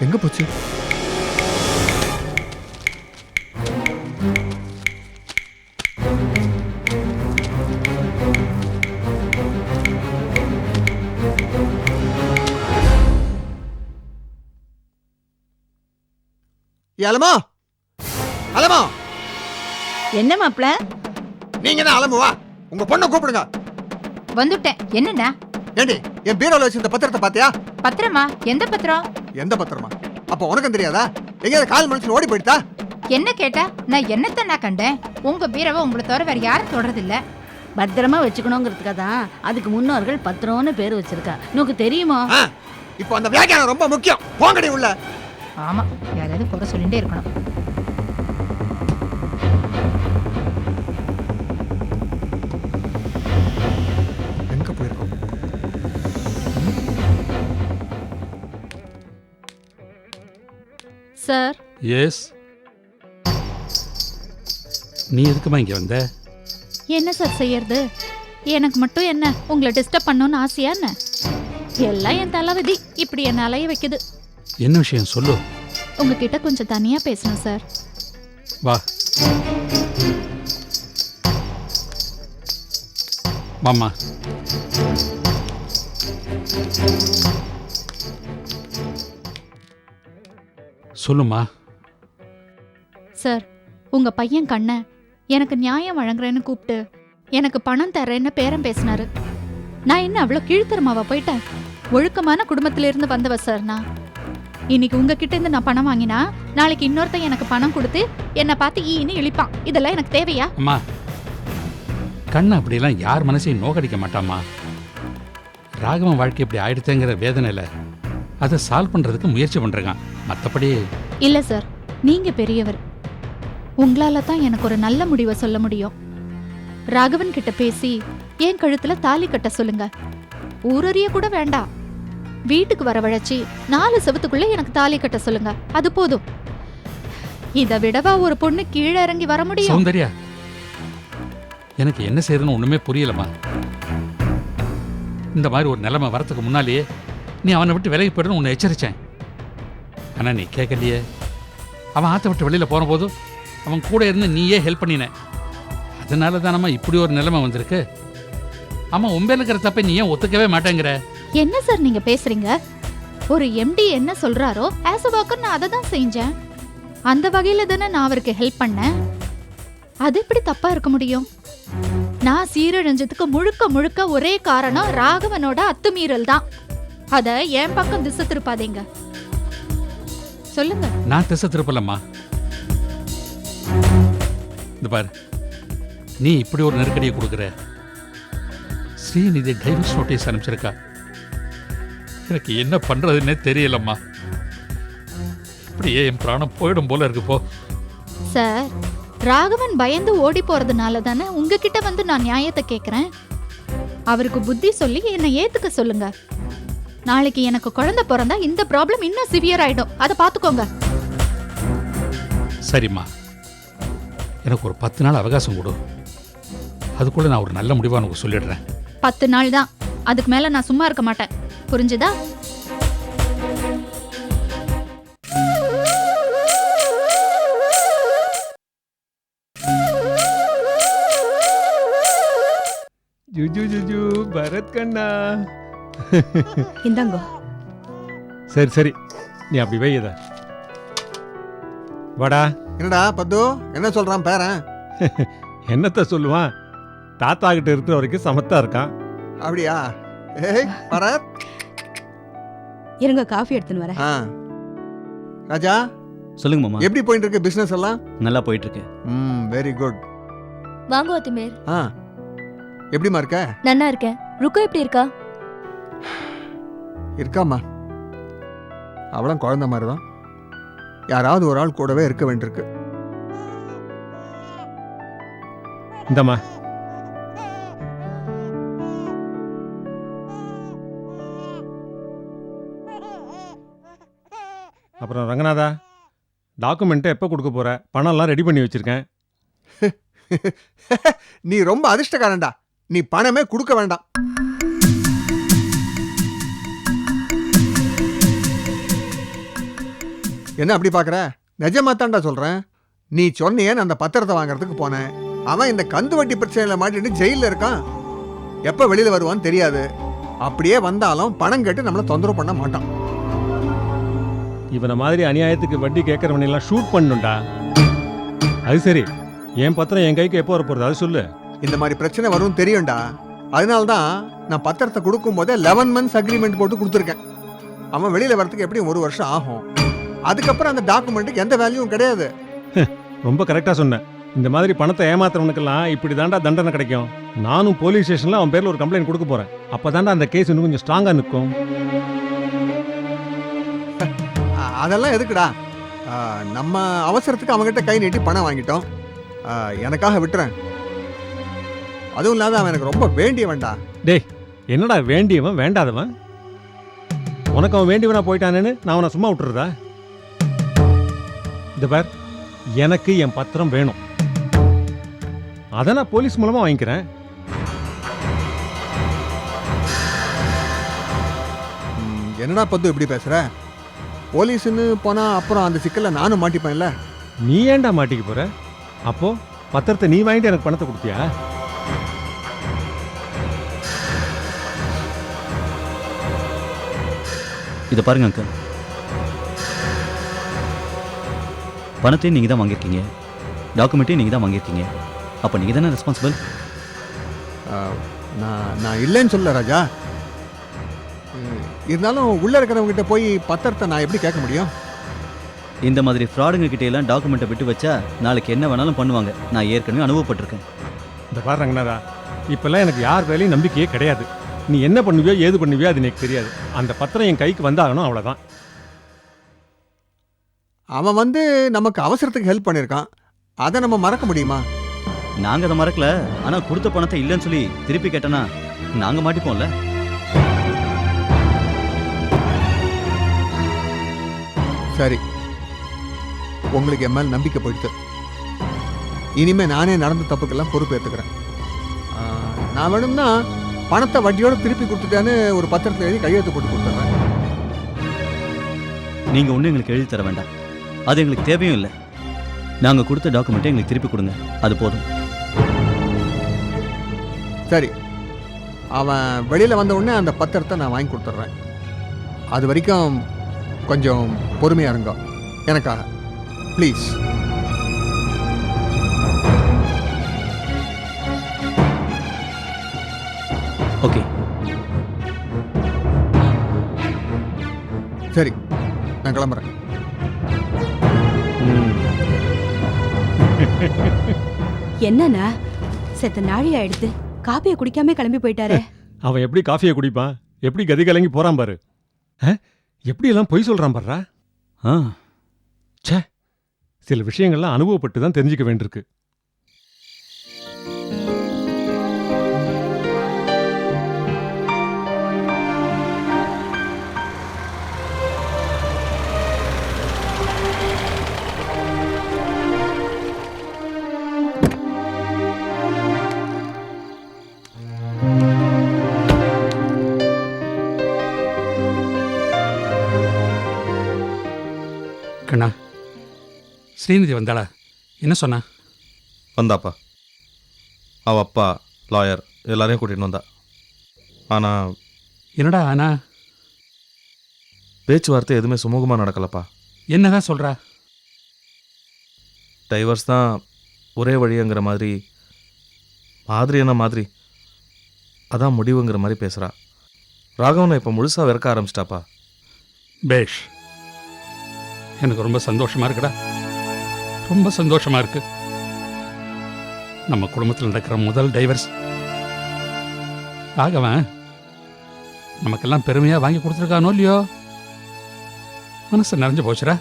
எங்க போச்சு? அலமா! அலமா! என்ன மாப்ள நீங்க தான் அலமுவா உங்க பொண்ணை கூப்பிடுங்க. வந்துட்டேன். என்னண்ணா? ஏண்டி என் பீரோல வச்சு இந்த பத்திரத்தை பாத்தியா? பத்திரமா? எந்த பத்திரம்? எந்த பத்திரமா? அப்ப உனக்கும் தெரியாதா? எங்கேயாவது கால் மனுஷன் ஓடி போயிட்டா? என்ன கேட்டா? நான் என்னத்த நான் கண்டேன்? உங்க பீரவை உங்களை தவிர வேற யாரும் தொடறது இல்ல பத்திரமா வச்சுக்கணுங்கிறதுக்காக தான் அதுக்கு முன்னோர்கள் பத்திரம்னு பேர் வச்சிருக்கா. உனக்கு தெரியுமா? இப்போ அந்த வியாக்கியானம் ரொம்ப முக்கியம். போங்கடி உள்ள. ஆமா யாராவது குறை சொல்லிட்டே இருக்கணும். சார். எஸ் நீ எதுக்குமா இங்கே வந்த? என்ன சார் செய்யறது? எனக்கு மட்டும் என்ன? உங்களை டிஸ்டர்ப் பண்ணணும்னு ஆசையா என்ன? எல்லாம் என் தலைவிதி இப்படி என்ன அலைய வைக்குது. என்ன விஷயம்? சொல்லு. உங்ககிட்ட கொஞ்சம் தனியா பேசணும் சார். வா. வாம்மா சொல்லுமா? சார் உங்க பையன் கண்ண எனக்கு நியாயம் வழங்குறேன்னு கூப்பிட்டு எனக்கு பணம் தர்றேன்னு பேரம் பேசினாரு. நான் என்ன அவ்வளோ கீழ்த்தரமாவா போயிட்டேன்? ஒழுக்கமான குடும்பத்துல இருந்து வந்தவ சார் நான். இன்னைக்கு உங்ககிட்ட இருந்து நான் பணம் வாங்கினா நாளைக்கு இன்னொருத்தன் எனக்கு பணம் கொடுத்து என்னை பார்த்து ஈன்னு இழிப்பான். இதெல்லாம் எனக்கு தேவையா? அம்மா கண்ணு அப்படிலாம் யார் மனசையும் நோக்கடிக்க மாட்டாம்மா. ராகவன் வாழ்க்கை இப்படி ஆயிடுத்தேங்கிற வேதனையில் அதை சால்வ் பண்ணுறதுக்கு முயற்சி பண்ணுறேன் மற்றபடி இல்ல சார் நீங்க பெரியவர். உங்களால தான் எனக்கு ஒரு நல்ல முடிவை சொல்ல முடியும். ராகவன் கிட்ட பேசி என் கழுத்துல தாலி கட்ட சொல்லுங்க. ஊரறிய கூட வேண்டாம் வீட்டுக்கு வரவழைச்சி நாலு செவத்துக்குள்ள எனக்கு தாலி கட்ட சொல்லுங்க. அது போதும். இதை விடவா ஒரு பொண்ணு கீழே இறங்கி வர முடியும்? சௌந்தர்யா எனக்கு என்ன செய்யறதுன்னு ஒண்ணுமே புரியலம்மா. இந்த மாதிரி ஒரு நிலைமை வரத்துக்கு முன்னாலேயே நீ அவனை விட்டு விலகி போயிடணும் உன்னை எச்சரிச்சேன். ஆனா நீ கேட்கலையே அவன் ஆத்த விட்டு வெளியில போன போது அவன் கூட இருந்து நீயே ஹெல்ப் பண்ணின. அதனால தானம்மா இப்படி ஒரு நிலைமை வந்திருக்கு. ஆமா உண்மையில இருக்கிற தப்பை நீ ஏன் ஒத்துக்கவே மாட்டேங்கிற? என்ன சார் நீங்க பேசுறீங்க? ஒரு எம்டி என்ன சொல்றாரோ ஆஸ் அ ஒர்க்கர் நான் அதை தான் செஞ்சேன். அந்த வகையில தானே நான் அவருக்கு ஹெல்ப் பண்ணேன். அது எப்படி தப்பா இருக்க முடியும்? நான் சீரழிஞ்சதுக்கு முழுக்க முழுக்க ஒரே காரணம் ராகவனோட அத்துமீறல் தான். அத என் பக்கம் திசை திருப்பாதீங்க. சொல்லுங்க. நான் திசை திருப்பலம்மா. இந்த பாரு. நீ இப்படி ஒரு நெருக்கடியை கொடுக்குற. ஸ்ரீநிதி டைவர்ஸ் நோட்டீஸ் அனுப்பிச்சிருக்கா. எனக்கு என்ன பண்றதுன்னே தெரியலம்மா. இப்படியே என் பிராணம் போயிடும் போல இருக்கு போ. சார் ராகவன் பயந்து ஓடி போறதுனால தானே உங்ககிட்ட வந்து நான் நியாயத்தை கேக்குறேன்? அவருக்கு புத்தி சொல்லி என்னை ஏத்துக்க சொல்லுங்க. நாளைக்கு எனக்கு குழந்தை பிறந்தா இந்த ப்ராப்ளம் இன்னும் சிவியர் ஆயிடும். அதை பாத்துக்கோங்க சரிம்மா. எனக்கு ஒரு பத்து நாள் அவகாசம் கொடு. அதுக்குள்ள நான் ஒரு நல்ல முடிவா உனக்கு சொல்லிடுறேன். பத்து நாள் தான். அதுக்கு மேல நான் சும்மா இருக்க மாட்டேன். புரிஞ்சுதா? ஜுஜு ஜுஜு பரத் கண்ணா. இந்தாங்கோ. சரி சரி. நீ அப்படி வை இத. வாடா. என்னடா பத்து? என்ன சொல்றான் பேரன்? என்னத்த சொல்லுவான்? தாத்தா கிட்ட இருக்கிற வரைக்கும் சமத்தா இருக்கான். அப்படியா? ஏய் பரத். இருங்க காஃபி எடுத்துன்னு வரேன். ஆ. ராஜா சொல்லுங்க மாமா. எப்படி போயிட்டு இருக்கு பிசினஸ் எல்லாம்? நல்லா போயிட்டு இருக்கு ம் வெரி குட் வாங்க ஒத்திமேர். ஆ. எப்படிம்மா இருக்க? நன்னா இருக்கேன். ருக்கு எப்படி இருக்கா? இருக்காம்மா. அவளும் குழந்தை மாதிரி தான் யாராவது ஒரு ஆள் கூடவே இருக்க வேண்டியிருக்கு. இந்தம்மா. அப்புறம் ரங்கநாதா டாக்குமெண்ட்டை எப்போ கொடுக்க போற? பணம்லாம் ரெடி பண்ணி வச்சிருக்கேன். நீ ரொம்ப அதிர்ஷ்டக்காரன்டா. நீ பணமே கொடுக்க வேண்டாம். என்ன அப்படி பார்க்குற நிஜமா தான்டா சொல்கிறேன் நீ சொன்னியேன்னு அந்த பத்திரத்தை வாங்குறதுக்கு போனேன். அவன் இந்த கந்து வட்டி பிரச்சனையில் மாட்டிட்டு ஜெயிலில் இருக்கான். எப்போ வெளியில் வருவான்னு தெரியாது. அப்படியே வந்தாலும் பணம் கேட்டு நம்மளை தொந்தரவு பண்ண மாட்டான். இவனை மாதிரி அநியாயத்துக்கு வட்டி கேட்கறவனெல்லாம் ஷூட் பண்ணுண்டா அது சரி. என் பத்திரம் என் கைக்கு எப்போ வர போகிறது அது சொல்லு. இந்த மாதிரி பிரச்சனை வரும்னு தெரியும்டா. அதனால தான் நான் பத்திரத்தை கொடுக்கும்போதே லெவன் மந்த்ஸ் அக்ரிமெண்ட் போட்டு கொடுத்துருக்கேன். அவன் வெளியில் வரதுக்கு எப்படியும் ஒரு வருஷம் ஆகும். அதுக்கப்புறம் அந்த டாக்குமெண்ட்டுக்கு எந்த வேல்யூவும் கிடையாது. ரொம்ப கரெக்டாக சொன்னேன் இந்த மாதிரி பணத்தை ஏமாத்துறவனுக்கெல்லாம் இப்படி தாண்டா தண்டனை கிடைக்கும். நானும் போலீஸ் ஸ்டேஷனில் அவன் பேரில் ஒரு கம்ப்ளைண்ட் கொடுக்க போகிறேன் அப்போ தாண்டா அந்த கேஸ் இன்னும் கொஞ்சம் ஸ்ட்ராங்காக நிற்கும். அதெல்லாம் எதுக்குடா? நம்ம அவசரத்துக்கு அவங்ககிட்ட கை நீட்டி பணம் வாங்கிட்டோம். எனக்காக விட்டுறேன். அதுவும் இல்லாத அவன் எனக்கு ரொம்ப வேண்டியவன்டா. என்னடா வேண்டியவன் வேண்டாதவன்? உனக்கு அவன் வேண்டியவனா போயிட்டானேன்னு நான் அவனை சும்மா விட்டுறதா? இந்த பார் எனக்கு என் பத்திரம் வேணும். அதை நான் போலீஸ் மூலமா வாங்கிக்கிறேன். ம், என்னடா பத்து இப்படி பேசுற? போலீஸ்னு போனா அப்புறம் அந்த சிக்கல்ல நானும் மாட்டிப்பேன்ல. நீ ஏன்டா மாட்டிக்க போற? அப்போ பத்திரத்தை நீ வாங்கிட்டு எனக்கு பணத்தை கொடுத்தியா? இதை பாருங்க அங்கிள். பணத்தையும் நீங்கள் தான் வாங்கியிருக்கீங்க. டாக்குமெண்ட்டையும் நீங்கள் தான் வாங்கியிருக்கீங்க. அப்போ நீங்கள் தானே ரெஸ்பான்சிபிள் நான் நான் இல்லைன்னு சொல்ல ராஜா. இருந்தாலும் உள்ள இருக்கிறவங்க கிட்ட போய் பத்திரத்தை நான் எப்படி கேட்க முடியும்? இந்த மாதிரி ஃப்ராடுங்க கிட்ட எல்லாம் டாக்குமெண்ட்டை விட்டு வச்சா நாளைக்கு என்ன வேணாலும் பண்ணுவாங்க. நான் ஏற்கனவே அனுபவப்பட்டிருக்கேன். இந்த பாரு ரங்கநாதா இப்பெல்லாம் எனக்கு யார் வேலையும் நம்பிக்கையே கிடையாது. நீ என்ன பண்ணுவியோ ஏது பண்ணுவியோ அது எனக்கு தெரியாது. அந்த பத்திரம் என் கைக்கு வந்தாகணும் அவ்வளோதான் அவன் வந்து நமக்கு அவசரத்துக்கு ஹெல்ப் பண்ணியிருக்கான். அதை நம்ம மறக்க முடியுமா? நாங்கள் அதை மறக்கல. ஆனால் கொடுத்த பணத்தை இல்லைன்னு சொல்லி திருப்பி கேட்டனா நாங்கள் மாட்டிப்போம்ல? சரி. உங்களுக்கு என் மேல் நம்பிக்கை போயிடுது. இனிமே நானே நடந்த தப்புக்கெல்லாம் பொறுப்பேற்றுக்கிறேன் ஆ, நான் வேணும்னா பணத்தை வட்டியோட திருப்பி கொடுத்துட்டேன்னு ஒரு பத்திரத்தில் எழுதி கையெழுத்து போட்டு கொடுத்துட்றேன். நீங்கள் ஒன்றும் எங்களுக்கு எழுதி தர வேண்டாம். அது எங்களுக்கு தேவையும் இல்லை. நாங்கள் கொடுத்த டாக்குமெண்ட்டை எங்களுக்கு திருப்பி கொடுங்க. அது போதும். சரி. அவன் வெளியில் வந்த உடனே அந்த பத்திரத்தை நான் வாங்கி கொடுத்துட்றேன். அது வரைக்கும் கொஞ்சம் பொறுமையாக இருங்க. எனக்காக. ப்ளீஸ் ஓகே சரி. நான் கிளம்புறேன். என்னண்ணா? செத்த நாழி ஆயிடுத்து. காப்பியை குடிக்காம கிளம்பி போயிட்டாரே. அவன் எப்படி காஃபியை குடிப்பான் எப்படி கதி கலங்கி போறான் பாரு. ஆ? எப்படி எல்லாம் பொய் சொல்றான் பாருடா. ஆ. சில விஷயங்கள்லாம் அனுபவப்பட்டு தான் தெரிஞ்சுக்க வேண்டியிருக்கு. ஸ்ரீநிதி வந்தாளா? என்ன சொன்னா? வந்தாப்பா. அவ அப்பா லாயர் எல்லாரையும் கூட்டிகிட்டு வந்தா. ஆனால் என்னடா ஆனா பேச்சுவார்த்தை எதுவுமே சுமூகமாக நடக்கலப்பா. என்னதான் சொல்றா? டைவர்ஸ் தான் ஒரே வழிங்கிற மாதிரி மாதிரி என்ன மாதிரி? அதான் முடிவுங்கிற மாதிரி பேசுகிறா ராகவனை இப்போ முழுசாக வெறுக்க ஆரம்பிச்சிட்டாப்பா. பேஷ். எனக்கு ரொம்ப சந்தோஷமா இருக்குடா. ரொம்ப சந்தோஷமா இருக்கு. நம்ம குடும்பத்தில் நடக்கிற முதல் டைவர்ஸ் ஆகவன் நமக்கெல்லாம் பெருமையா வாங்கி கொடுத்துருக்கானோ இல்லையோ? மனசு நிறைஞ்சு போச்சுடா.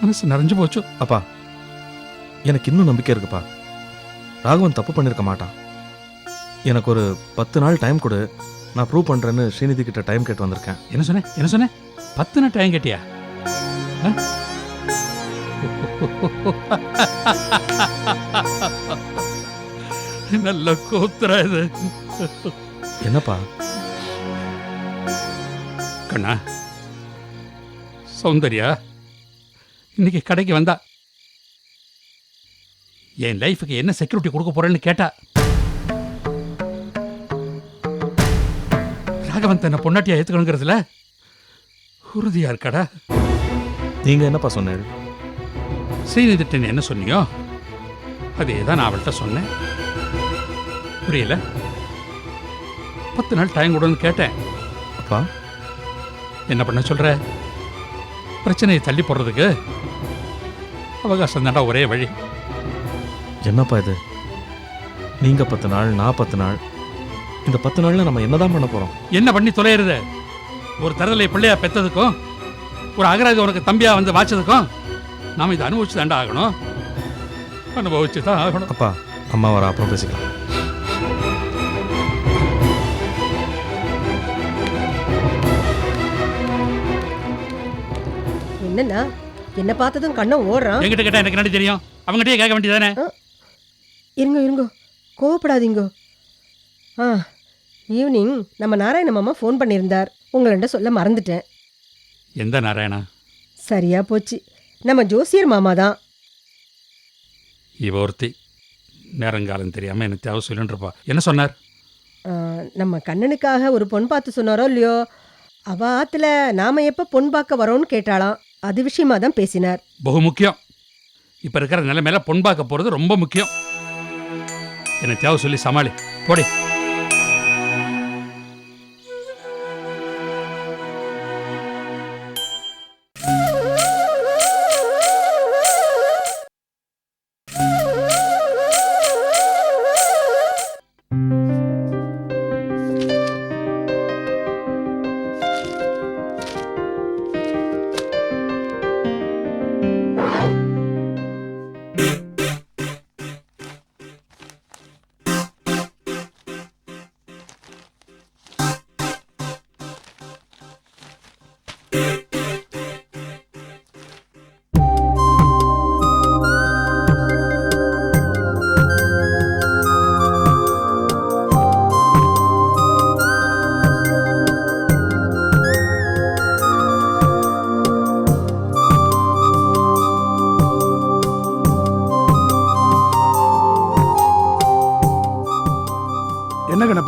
மனசு நிறைஞ்சு போச்சு. அப்பா எனக்கு இன்னும் நம்பிக்கை இருக்குப்பா. ராகவன் தப்பு பண்ணியிருக்க மாட்டான். எனக்கு ஒரு பத்து நாள் டைம் கொடு. நான் ப்ரூவ் பண்ணுறேன்னு ஸ்ரீநிதி கிட்ட டைம் கேட்டு வந்திருக்கேன். என்ன சொன்னேன் என்ன சொன்னேன் பத்து நாள் டைம் கேட்டியா? ஆ? நல்ல கூத்துறா இது. என்னப்பா? கண்ணா சௌந்தர்யா இன்னைக்கு கடைக்கு வந்தா. என் லைஃபுக்கு என்ன செக்யூரிட்டி கொடுக்க போறேன்னு கேட்டா. ராகவன் தன்னை பொண்டாட்டியா ஏத்துக்கணுங்கிறதுல உறுதியா இருக்காடா? நீங்க என்னப்பா சொன்னீங்க? நீ என்ன சொன்னியோ அதே தான் நான் அவள்கிட்ட சொன்னேன். புரியல? பத்து நாள் டைம் கொடுன்னு கேட்டேன். அப்பா? என்ன பண்ண சொல்ற? பிரச்சனையை தள்ளி போடுறதுக்கு அவகாசம் தாண்டா ஒரே வழி. என்னப்பா இது? நீங்க பத்து நாள் நான் பத்து நாள். இந்த பத்து நாள்ல நம்ம என்னதான் பண்ண போறோம்? என்ன பண்ணி தொலையிறது? ஒரு தரலை பிள்ளையா பெத்ததுக்கும் ஒரு அகராஜ் உனக்கு தம்பியா வந்து வாச்சதுக்கும் நாம இதை அனுபவிச்சு தாண்டா ஆகணும். அனுபவிச்சு தான் ஆகணும். அப்பா அம்மா வர அப்புறம் பேசிக்கலாம். என்னன்னா என்ன பார்த்ததும் கண்ணம் ஓடுறான். என்கிட்ட கேட்டா எனக்கு என்ன தெரியும்? அவங்ககிட்டயே கேட்க வேண்டியதானே இருங்க இருங்க. கோவப்படாதீங்க. ஆ ஈவினிங் நம்ம நாராயண மாமா ஃபோன் பண்ணியிருந்தார். உங்கள்கிட்ட சொல்ல மறந்துட்டேன். எந்த நாராயணா? சரியா போச்சு. நம்ம ஜோசியர் மாமா தான். இவ ஒருத்தி நேரங்காலம் தெரியாம எனக்கு தேவை சொல்லிட்டு இருப்பா என்ன சொன்னார்? நம்ம கண்ணனுக்காக ஒரு பொன் பார்த்து சொன்னாரோ இல்லையோ? அவ ஆத்துல நாம எப்ப பொன் பார்க்க வரோன்னு கேட்டாளாம். அது விஷயமா தான் பேசினார். பகு முக்கியம். இப்ப இருக்கிற நிலைமையில பொன் பார்க்க போறது ரொம்ப முக்கியம். என்ன தேவை சொல்லி சமாளி. போடி.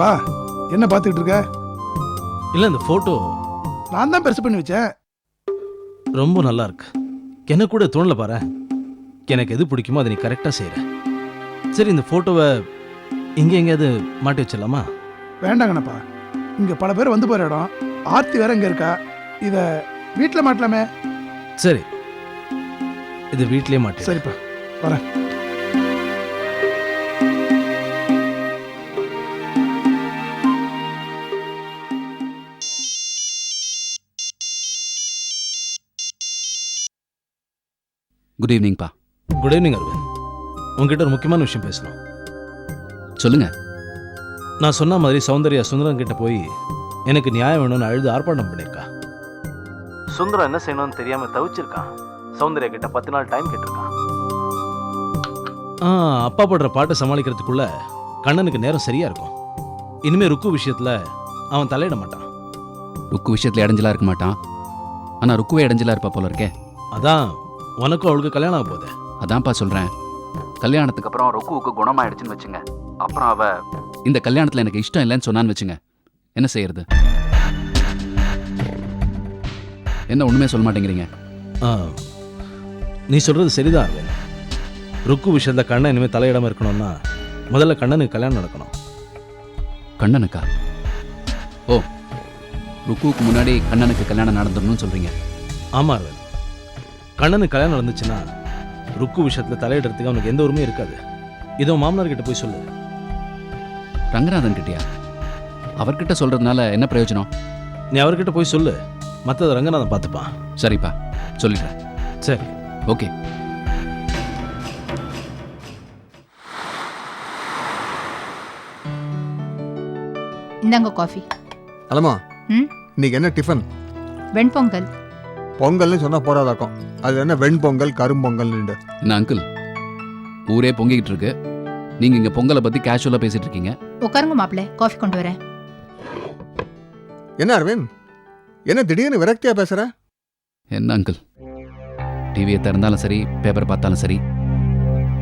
கணப்பா என்ன பார்த்துக்கிட்டு இருக்க? இல்ல இந்த போட்டோ நான் தான் பெருசு பண்ணி வச்சேன். ரொம்ப நல்லா இருக்கு. எனக்கு கூட தோணல பாரு எனக்கு எது பிடிக்குமோ அதை நீ கரெக்டாக செய்கிற சரி இந்த ஃபோட்டோவை இங்கே எங்கேயாவது மாட்டி வச்சிடலாமா? வேண்டாம் கணப்பா இங்க பல பேர் வந்து போற இடம். ஆர்த்தி வேற இங்க இருக்கா. இத வீட்டில் மாட்டலாமே? சரி. இது வீட்லயே மாட்டி சரிப்பா. வரேன். குட் ஈவினிங்ப்பா குட் ஈவினிங் அரவிந்த் உங்ககிட்ட ஒரு முக்கியமான விஷயம் பேசணும். சொல்லுங்க. நான் சொன்ன மாதிரி சௌந்தர்யா சுந்தரம் கிட்ட போய் எனக்கு நியாயம் வேணும்னு அழுது ஆர்ப்பாட்டம் பண்ணியிருக்கா. சுந்தரம் என்ன செய்யணும்னு தெரியாம தவிச்சிருக்கான் சௌந்தர்யா கிட்ட பத்து நாள் டைம் கேட்டிருக்கான் ஆ அப்பா போடுற பாட்டை சமாளிக்கிறதுக்குள்ள கண்ணனுக்கு நேரம் சரியா இருக்கும். இனிமே ருக்கு விஷயத்துல அவன் தலையிட மாட்டான். ருக்கு விஷயத்துல இடைஞ்சலா இருக்க மாட்டான். ஆனா ருக்குவே இடைஞ்சலா இருப்பா போல இருக்கே. அதான் உனக்கும் அவளுக்கு கல்யாணம் ஆக போகுது. அதான்ப்பா சொல்றேன். கல்யாணத்துக்கு அப்புறம் ருக்குவுக்கு குணமாயிடுச்சுன்னு வச்சுங்க. அப்புறம் அவ இந்த கல்யாணத்துல எனக்கு இஷ்டம் இல்லைன்னு சொன்னான்னு வச்சுங்க. என்ன செய்யறது? என்ன ஒண்ணுமே சொல்ல மாட்டேங்கிறீங்க. ஆ நீ சொல்றது சரிதான் அரவிந்த் ருக்கு விஷயத்துல கண்ணன் இனிமேல் தலையிடாம இருக்கணும்னா முதல்ல கண்ணனுக்கு கல்யாணம் நடக்கணும். கண்ணனுக்கா? ஓ ருக்குவுக்கு முன்னாடி கண்ணனுக்கு கல்யாணம் நடந்துடணும்னு சொல்றீங்க. ஆமா அரவிந்த் கண்ணனுக்கு கல்யாணம் நடந்துச்சுன்னா ருக்கு விஷயத்துல தலையிடுறதுக்கு அவனுக்கு எந்த உரிமையும் இருக்காது. இதோ மாமனார் கிட்ட போய் சொல்லு. ரங்கநாதன் கிட்டயா? அவர்கிட்ட சொல்றதுனால என்ன பிரயோஜனம்? நீ அவர்கிட்ட போய் சொல்லு. மற்றதை ரங்கநாதன் பார்த்துப்பான். சரிப்பா. சொல்லிடுறேன். சரி. ஓகே. இந்தாங்க காஃபி. அலமா ம்? இன்னைக்கு என்ன டிஃபன்? வெண்பொங்கல். பொங்கல்னு சொன்னா போறாதாக்கும். அது என்ன வெண்பொங்கல் கரும்பொங்கல்னு என்ன அங்கிள் ஊரே பொங்கிக்கிட்டு இருக்கு. நீங்க இங்க பொங்கலை பத்தி கேஷுவலா பேசிட்டு இருக்கீங்க. உட்காருங்க மாப்பிள்ள காஃபி கொண்டு வரேன். என்ன அரவிந்த்? என்ன திடீர்னு விரக்தியா பேசுற? என்ன அங்கிள் டிவியை திறந்தாலும் சரி பேப்பர் பார்த்தாலும் சரி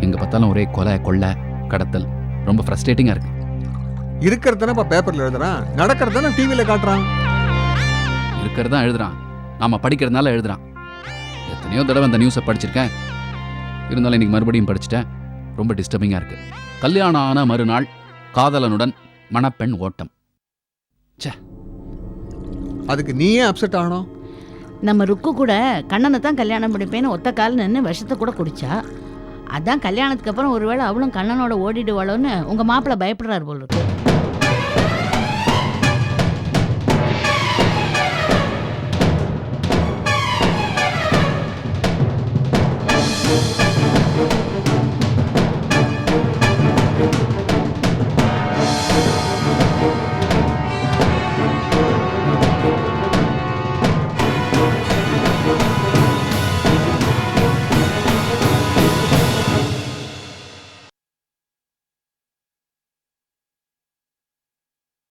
எங்கே பார்த்தாலும் ஒரே கொலை கொள்ளை கடத்தல். ரொம்ப ஃப்ரஸ்ட்ரேட்டிங்காக இருக்கு. இருக்கிறதானே இப்போ பேப்பரில் எழுதுறான். நடக்கிறதானே டிவியில் காட்டுறான். இருக்கிறது தான் எழுதுறான். நாம படிக்கிறதுனால எழுதுறான். எத்தனையோ தடவை அந்த நியூஸை படிச்சிருக்கேன். இருந்தாலும் இன்னைக்கு மறுபடியும் படிச்சிட்டேன். ரொம்ப டிஸ்டர்பிங்காக இருக்கு. கல்யாணம் ஆன மறுநாள் காதலனுடன் மணப்பெண் ஓட்டம். அதுக்கு நீயே அப்செட் ஆகணும். நம்ம ருக்கு கூட கண்ணனை தான் கல்யாணம் பண்ணிப்பேன்னு ஒத்த கால் நின்று விஷத்தை கூட குடிச்சா. அதான் கல்யாணத்துக்கு அப்புறம் ஒருவேளை அவளும் கண்ணனோட ஓடிடுவாளோன்னு உங்க மாப்பிள்ளை பயப்படுறாரு போல இருக்கு.